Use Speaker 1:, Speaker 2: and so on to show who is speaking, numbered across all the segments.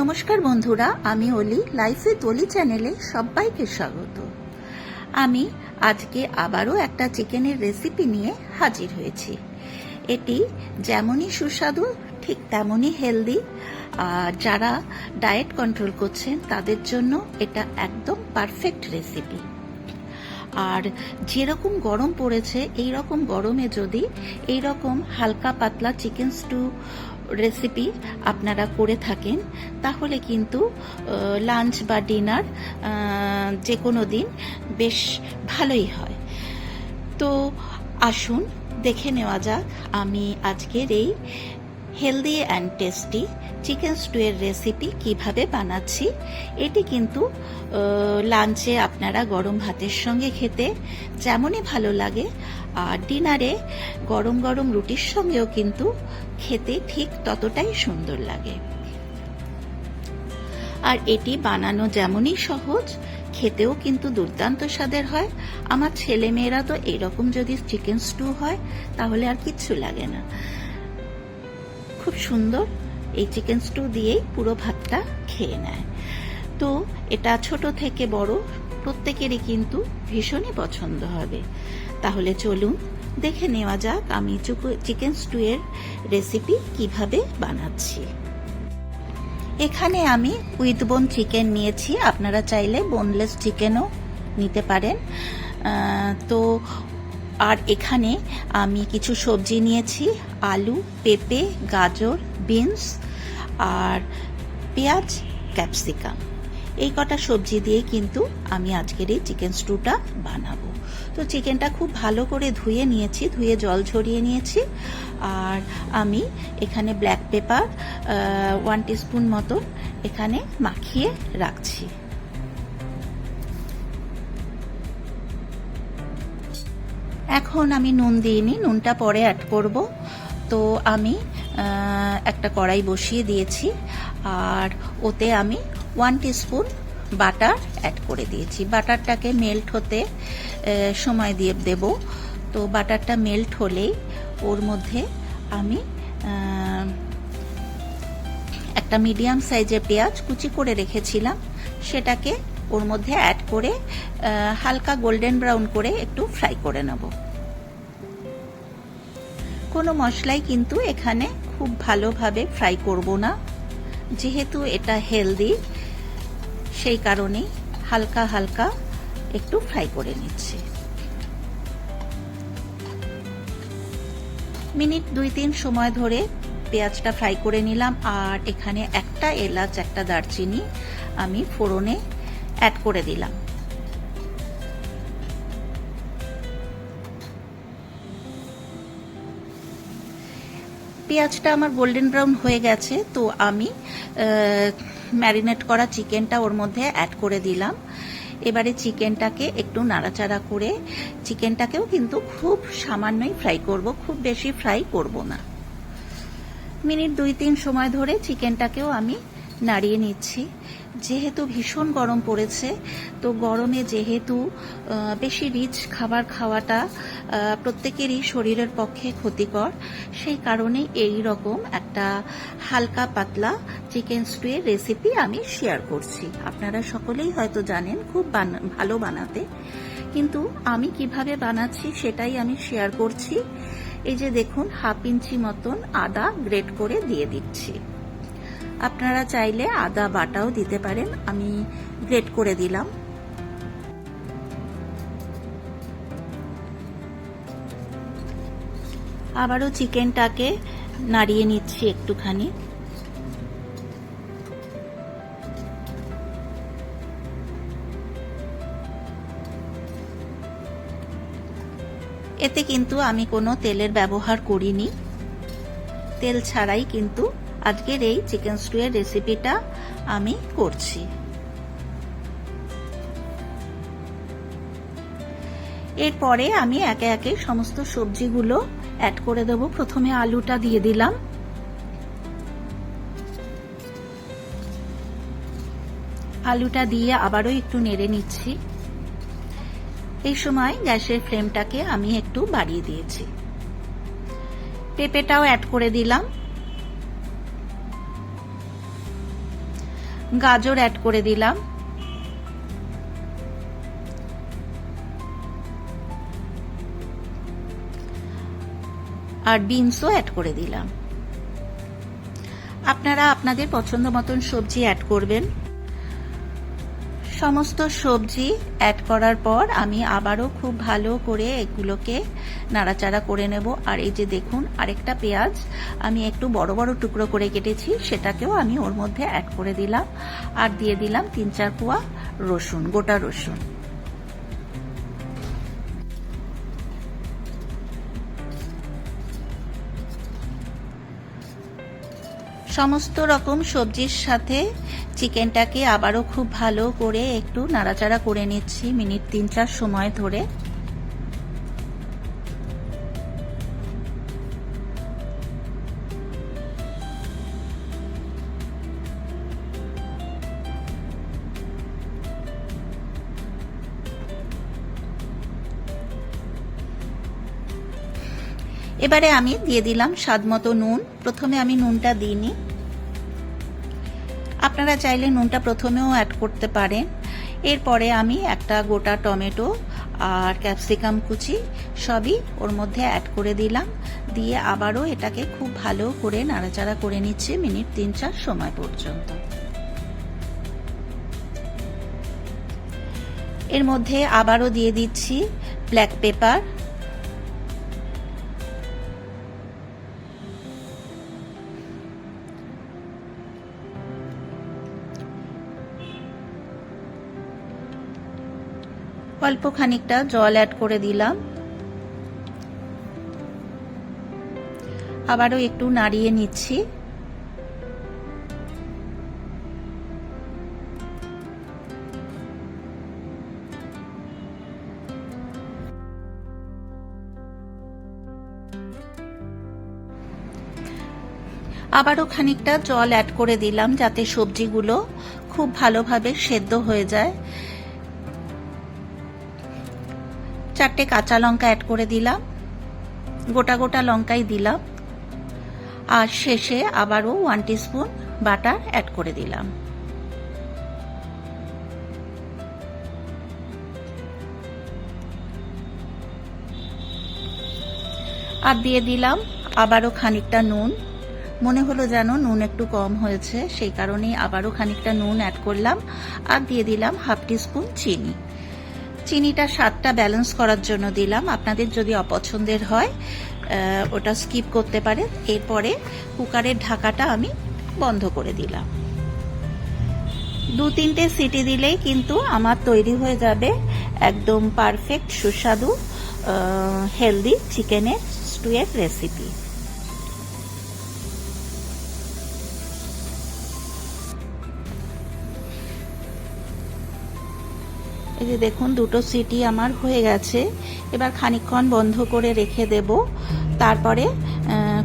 Speaker 1: নমস্কার বন্ধুরা, আমি অলি, লাইফ উইথ অলি চ্যানেলে সবাইকে স্বাগত। আমি আজকে আবারও একটা চিকেনের রেসিপি নিয়ে হাজির হয়েছি। এটি যেমনই সুস্বাদু, ঠিক তেমনই হেলদি যারা ডায়েট কন্ট্রোল করছেন তাদের জন্য এটা একদম পারফেক্ট রেসিপি। আর যেরকম গরম পড়েছে এই রকম গরমে যদি এই রকম হালকা পাতলা চিকেন স্টু রেসিপি আপনারা করে থাকেন, তাহলে কিন্তু লাঞ্চ বা ডিনার যে কোনো দিন বেশ ভালোই হয়। তো আসুন, দেখে নেওয়া যাক আমি আজকের এই হেলদি অ্যান্ড টেস্টি চিকেন স্টুয়ের রেসিপি কীভাবে বানাচ্ছি, এটি কিন্তু লাঞ্চে আপনারা গরম ভাতের সঙ্গে খেতে যেমনই ভালো লাগে, আর ডিনারে গরম গরম রুটির সঙ্গেও কিন্তু খেতে ঠিক ততটাই সুন্দর লাগে। আর এটি বানানো যেমনই সহজ, খেতেও কিন্তু দুর্দান্ত স্বাদের হয়। আমার ছেলে মেয়েরা তো এরকম যদি চিকেন স্টু হয়, তাহলে আর কিচ্ছু লাগে না। খুব সুন্দর এই চিকেন স্টু দিয়েই পুরো ভাতটা খেয়ে নেয়। তো এটা ছোট থেকে বড় প্রত্যেকেরই কিন্তু ভীষণই পছন্দ হবে। তাহলে চলুন দেখে নেওয়া যাক আমি চিকেন স্টুয়ের রেসিপি কীভাবে বানাচ্ছি। এখানে আমি উইথ বোন চিকেন নিয়েছি। আপনারা চাইলে বোনলেস চিকেনও নিতে পারেন। তো আর এখানে আমি কিছু সবজি নিয়েছি, আলু, পেঁপে, গাজর, বিনস আর পেঁয়াজ, ক্যাপসিকাম। এই কটা সবজি দিয়ে কিন্তু আমি আজকের এই চিকেন স্টুটা বানাবো। তো চিকেনটা খুব ভালো করে ধুয়ে নিয়েছি, ধুয়ে জল ঝরিয়ে নিয়েছি আর আমি এখানে ব্ল্যাক পেপার ওয়ান টিস্পুন মতো এখানে মাখিয়ে রাখছি। এখন আমি নুন দিইনি, নুনটা পরে অ্যাড করব। তো আমি একটা কড়াই বসিয়ে দিয়েছি, আর ওতে আমি ওয়ান টিস্পুন বাটার অ্যাড করে দিয়েছি। বাটারটাকে মেল্ট হতে সময় দিয়ে দেব। তো বাটারটা মেল্ট হলেই ওর মধ্যে আমি একটা মিডিয়াম সাইজের পেঁয়াজ কুচি করে রেখেছিলাম। সেটাকে ওর মধ্যে অ্যাড করে হালকা গোল্ডেন ব্রাউন করে একটু ফ্রাই করে নেব। কোনো মশলাই কিন্তু এখানে খুব ভালোভাবে ফ্রাই করব না। যেহেতু এটা হেলদি সেই কারণেই হালকা হালকা একটু ফ্রাই করে নিচ্ছি। মিনিট দুই তিন সময় ধরে পেঁয়াজটা ফ্রাই করে নিলাম, আর এখানে একটা এলাচ, একটা দারচিনি আমি ফোড়নে অ্যাড করে দিলাম। পেঁয়াজটা আমার গোল্ডেন ব্রাউন হয়ে গেছে, তো আমি ম্যারিনেট করা চিকেনটা ওর মধ্যে অ্যাড করে দিলাম। এবারে চিকেনটাকে একটু নাড়াচাড়া করে, চিকেনটাকেও কিন্তু খুব সামান্যই ফ্রাই করব, খুব বেশি ফ্রাই করব না। মিনিট দুই তিন সময় ধরে চিকেনটাকেও আমি নাড়িয়ে নিচ্ছি। যেহেতু ভীষণ গরম পড়েছে, তো গরমে যেহেতু বেশি রিচ খাবার খাওয়াটা প্রত্যেকেরই শরীরের পক্ষে ক্ষতিকর, সেই কারণে এই রকম একটা হালকা পাতলা চিকেন স্টুয়ের রেসিপি আমি শেয়ার করছি। আপনারা সকলেই হয়তো জানেন খুব ভালো বানাতে, কিন্তু আমি কীভাবে বানাচ্ছি সেটাই আমি শেয়ার করছি। এই যে দেখুন, হাফ ইঞ্চি মতন আদা গ্রেট করে দিয়ে দিচ্ছি। আপনারা চাইলে আদা বাটাও দিতে পারেন। আমি গ্রেট করে দিলাম। আবারও চিকেনটাকে নাড়িয়ে নিচ্ছি একটুখানি। এতে কিন্তু আমি কোনো তেলের ব্যবহার করিনি। তেল ছাড়াই কিন্তু আজকের এই চিকেন স্টুয়ের রেসিপিটা আমি করছি। এরপরে আমি একে একে সমস্ত সবজিগুলো অ্যাড করে দেব। প্রথমে আলুটা দিয়ে দিলাম। আলুটা দিয়ে আবারও একটু নেড়ে নিচ্ছি। এই সময় গ্যাসের ফ্লেমটাকে আমি একটু বাড়িয়ে দিয়েছি। পেঁপেটাও অ্যাড করে দিলাম। গাজর অ্যাড করে দিলাম। আর বিনসও অ্যাড করে দিলাম। আপনারা আপনাদের পছন্দ মতন সবজি অ্যাড করবেন। সমস্ত সবজি অ্যাড করার পর আমি আবারও খুব ভালো করে এগুলোকে নাড়াচাড়া করে নেব। আর এই যে দেখুন, আরেকটা পেঁয়াজ আমি একটু বড় বড় টুকরো করে কেটেছি, সেটাকেও আমি ওর মধ্যে অ্যাড করে দিলাম। আর দিয়ে দিলাম তিন চার কোয়া রসুন, গোটা রসুন। সমস্ত রকম সবজির সাথে চিকেনটাকে আবারও খুব ভালো করে একটু নাড়াচাড়া করে নিচ্ছি, মিনিট তিন চার সময় ধরে। এবারে আমি দিয়ে দিলাম স্বাদ মতো নুন। প্রথমে আমি নুনটা দিইনি আপনারা চাইলে নুনটা প্রথমেও অ্যাড করতে পারেন। এরপরে আমি একটা গোটা টমেটো আর ক্যাপসিকাম কুচি সবই ওর মধ্যে অ্যাড করে দিলাম। দিয়ে আবারও এটাকে খুব ভালো করে নাড়াচাড়া করে নিচ্ছি মিনিট তিন চার সময় পর্যন্ত। এর মধ্যে আবারও দিয়ে দিচ্ছি ব্ল্যাক পেপার অল্প খানিকটা জল অ্যাড করে দিলাম। আবারও একটু নাড়িয়ে নিচ্ছি। আবারও খানিকটা জল অ্যাড করে দিলাম যাতে সবজিগুলো খুব ভালোভাবে সেদ্ধ হয়ে যায়। চারটে কাঁচা লঙ্কা অ্যাড করে দিলাম। গোটা গোটা লঙ্কাই দিলাম। আর শেষে আবারও ওয়ান স্পুন বাটার অ্যাড করে দিলাম। আর দিয়ে দিলাম আবারও খানিকটা নুন। মনে হলো যেন নুন একটু কম হয়েছে, সেই কারণেই আবারও খানিকটা নুন অ্যাড করলাম। আর দিয়ে দিলাম হাফ স্পুন চিনি। চিনিটা স্বাদটা ব্যালেন্স করার জন্য দিলাম। আপনাদের যদি অপছন্দের হয় ওটা স্কিপ করতে পারে এরপরে কুকারের ঢাকাটা আমি বন্ধ করে দিলাম। দু তিনটে সিটি দিলেই কিন্তু আমার তৈরি হয়ে যাবে একদম পারফেক্ট সুস্বাদু হেলদি চিকেনের স্টুয়ের রেসিপি এই যে দেখুন, দুটো সিটি আমার হয়ে গেছে। এবার খানিকক্ষণ বন্ধ করে রেখে দেব। তারপরে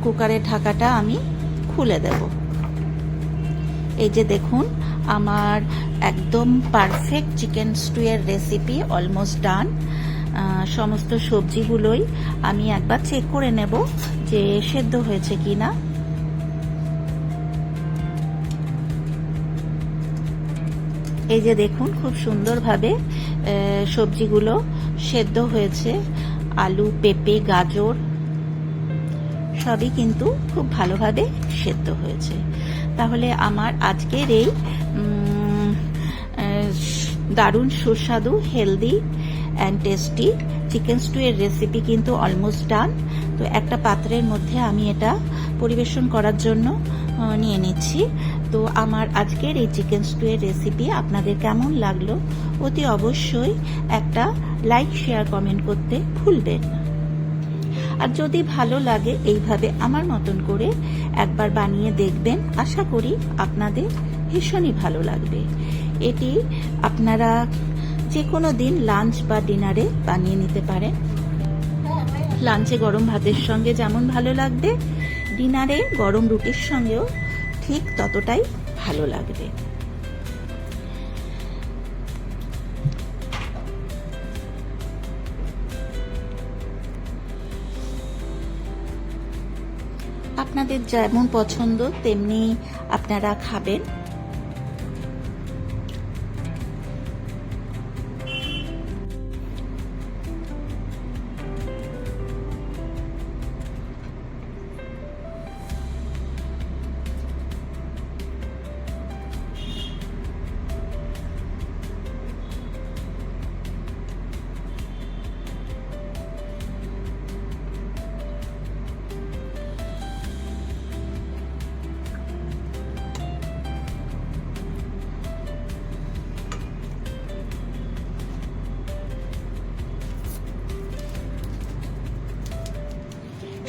Speaker 1: কুকারের ঢাকাটা আমি খুলে দেব। এই যে দেখুন, আমার একদম পারফেক্ট চিকেন স্টুয়ের রেসিপি অলমোস্ট ডান সমস্ত সবজিগুলোই আমি একবার চেক করে নেব যে সেদ্ধ হয়েছে কি না এই যে দেখুন, খুব সুন্দরভাবে সবজিগুলো সেদ্ধ হয়েছে। আলু, পেঁপে, গাজর, সবই কিন্তু খুব ভালোভাবে সেদ্ধ হয়েছে। তাহলে আমার আজকের এই দারুণ সুস্বাদু, হেলদি অ্যান্ড টেস্টি চিকেন স্টুয়ের রেসিপি কিন্তু অলমোস্ট ডান তো একটা পাত্রের মধ্যে আমি এটা পরিবেশন করার জন্য নিয়ে নিচ্ছি। তো আমার আজকের এই চিকেন স্টুয়ের রেসিপি আপনাদের কেমন লাগল অতি অবশ্যই একটা লাইক শেয়ার কমেন্ট করতে ভুলবেন না। আর যদি ভালো লাগে এইভাবে আমার মতন করে একবার বানিয়ে দেখবেন, আশা করি আপনাদের ভীষণই ভালো লাগবে। এটি আপনারা যে কোনো দিন লাঞ্চ বা ডিনারে বানিয়ে নিতে পারেন। লাঞ্চে গরম ভাতের সঙ্গে যেমন ভালো লাগবে ডিনারে গরম রুটির সঙ্গেও ঠিক ততটাই ভালো লাগবে। আপনাদের যেমন পছন্দ তেমনি আপনারা খাবেন।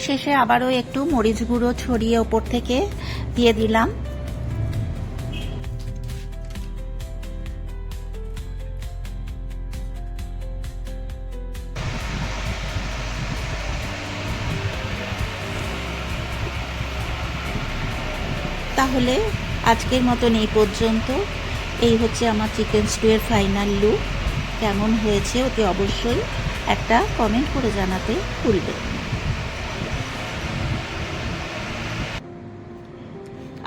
Speaker 1: শেষে আবারও একটু মরিচ গুঁড়ো ছড়িয়ে ওপর থেকে দিয়ে দিলাম। তাহলে আজকের মতন এই পর্যন্ত। এই হচ্ছে আমার চিকেন স্টুয়ের ফাইনাল লুক। কেমন হয়েছে ওতে অবশ্যই একটা কমেন্ট করে জানাতে ভুলবেন না।